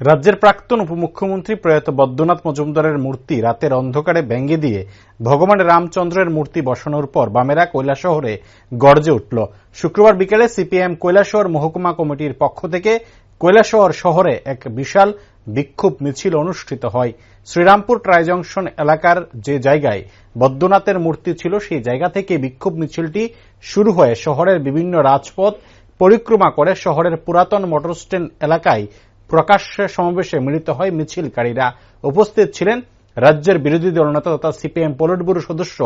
রাজ্যের প্রাক্তন উপমুখ্যমন্ত্রী প্রয়াত বদ্যনাথ মজুমদারের মূর্তি রাতের অন্ধকারে ভেঙে দিয়ে ভগবান রামচন্দ্রের মূর্তি বসানোর পর বামেরা কৈলাসহরে গর্জে উঠল। শুক্রবার বিকেলে সিপিএম কৈলাসহর মহকুমা কমিটির পক্ষ থেকে কৈলাসহর শহরে এক বিশাল বিক্ষোভ মিছিল অনুষ্ঠিত হয়। শ্রীরামপুর ট্রাই জংশন এলাকার যে জায়গায় বদ্যনাথের মূর্তি ছিল, সেই জায়গা থেকে বিক্ষোভ মিছিলটি শুরু হয়ে শহরের বিভিন্ন রাজপথ পরিক্রমা করে শহরের পুরাতন মোটর স্ট্যান্ড এলাকায় প্রকাশ্যে সমাবেশে মিলিত হয় মিছিলকারীরা। উপস্থিত ছিলেন রাজ্যের বিরোধী দলনেতা তথা সিপিএম পলিট ব্যুরো সদস্য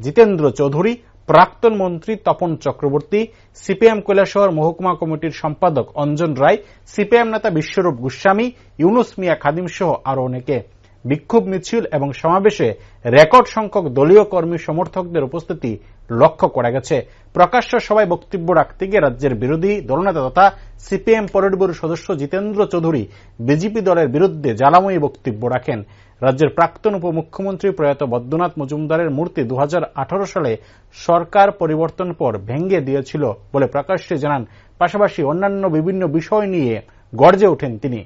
জিতেন্দ্র চৌধুরী, প্রাক্তন মন্ত্রী তপন চক্রবর্তী, সিপিএম কৈলাসহর মহকুমা কমিটির সম্পাদক অঞ্জন রায়, সিপিএম নেতা বিশ্বরূপ গোস্বামী, ইউনুস মিয়া খাদিম সহ আরও অনেকে। বিক্ষোভ মিছিল এবং সমাবেশে রেকর্ড সংখ্যক দলীয় কর্মী সমর্থকদের উপস্থিতি লক্ষ্য করা গেছে। প্রকাশ্য সভায় বক্তব্য রাখতে গিয়ে রাজ্যের বিরোধী দলনেতা তথা সিপিএম পলিট ব্যুরো সদস্য জিতেন্দ্র চৌধুরী বিজেপি দলের বিরুদ্ধে জ্বালাময়ী বক্তব্য রাখেন। রাজ্যের প্রাক্তন উপমুখ্যমন্ত্রী প্রয়াত বদ্যনাথ মজুমদারের মূর্তি দু হাজার আঠারো সালে সরকার পরিবর্তন পর ভেঙে দিয়েছিল বলে প্রকাশ্যে জানান। পাশাপাশি অন্যান্য বিভিন্ন বিষয় নিয়ে গর্জে ওঠেন তিনি।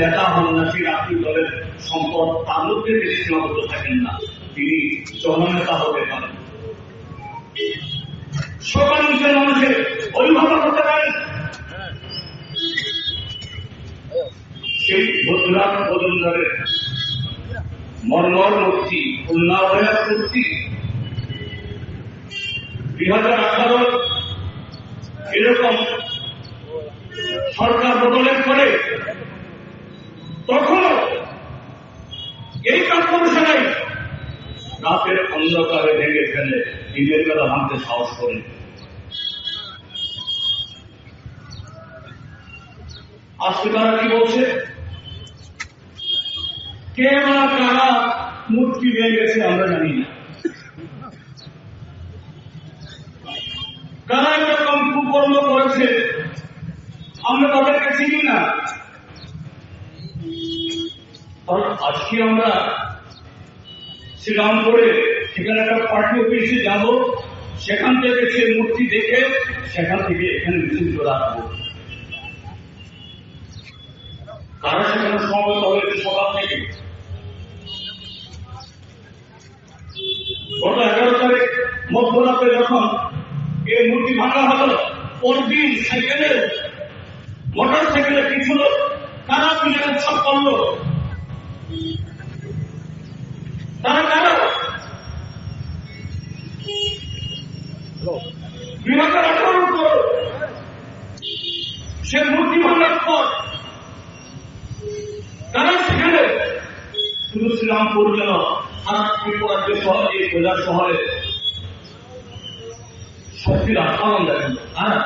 নেতা হন না সেই আপনি দলের সম্পদ তার মধ্যে বেশি সীমাবদ্ধ থাকেন না। তিনি জননেতা হতে পারেন সকল মানুষের অভিভাবক হতে পারেন। সেই ভদ্রাত বদন্দারের মর্মর মূর্তি উন্নয়নের মূর্তি। দুই হাজার আঠারো, এরকম সরকার বদলের পরে রাতের অন্ধকারে ভেঙে ফেলে দিনের বেলা ভাঙতে সাহস করে আজকে তারা কি বলছে? কে বা কারা মূর্তি ভেঙে গেছে আমরা জানি না। কারা এরকম কুকর্ম করেছে, আমরা তাদেরকে চিনি না। কারণ আজকে আমরা শ্রীরামপুরে সেখানে একটা পার্টি অফিসে যাব। সেখান থেকে সে মূর্তি দেখে সেখান থেকে এখানে মিছিল করে আসব। কারা সেখানে সমবেত হয়েছে সকাল থেকে? গত এগারো তারিখ, মধ্যরাতে যখন এই মূর্তি ভাঙা হলো, পরদিন সাইকেলে মোটর সাইকেলে কিছু লোক তারা পিছনে উৎসব করল? তারা কারা দুই হাজার আঠারো সে মূর্তি ভাঙার পর তারা সেখানে শুধু যেন সারা ত্রিপুরা যে শহর কৈলাস শহরে শক্তির আস্থান দেখেন তারা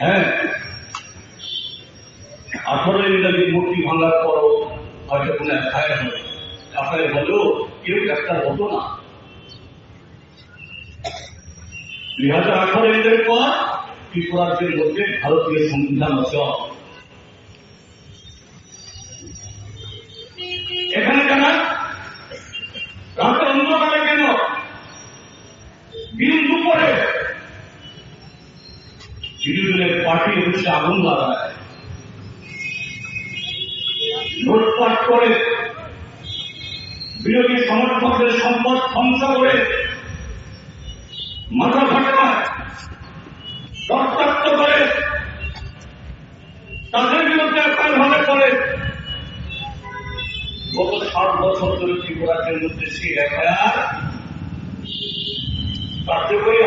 হ্যাঁ আঠারো ইংরাজি মূর্তি ভাঙার পরও হয়তো কোনো এফআইআর হবে। এফআইআর হলেও কেউ গ্রেফতার হতো না। দুই হাজার আঠারো এর পর ত্রিপুরাজ্যের মধ্যে ভারতীয় সংবিধান এখানে কেন? রাতে অন্ধকারে কেন? দিন বিরোধীদের পার্টি অফিসে আগুন লাগায় লুটপাট করে বিরোধী সমর্থকদের সম্পদ ধ্বংস করে মাথা রক্তাক্ত করে, তাদের বিরুদ্ধে এফআইআর হলে করে গত সাত বছর ধরে ত্রিপুরাজ্যের মধ্যে সেই এফআইআর কার্যকরী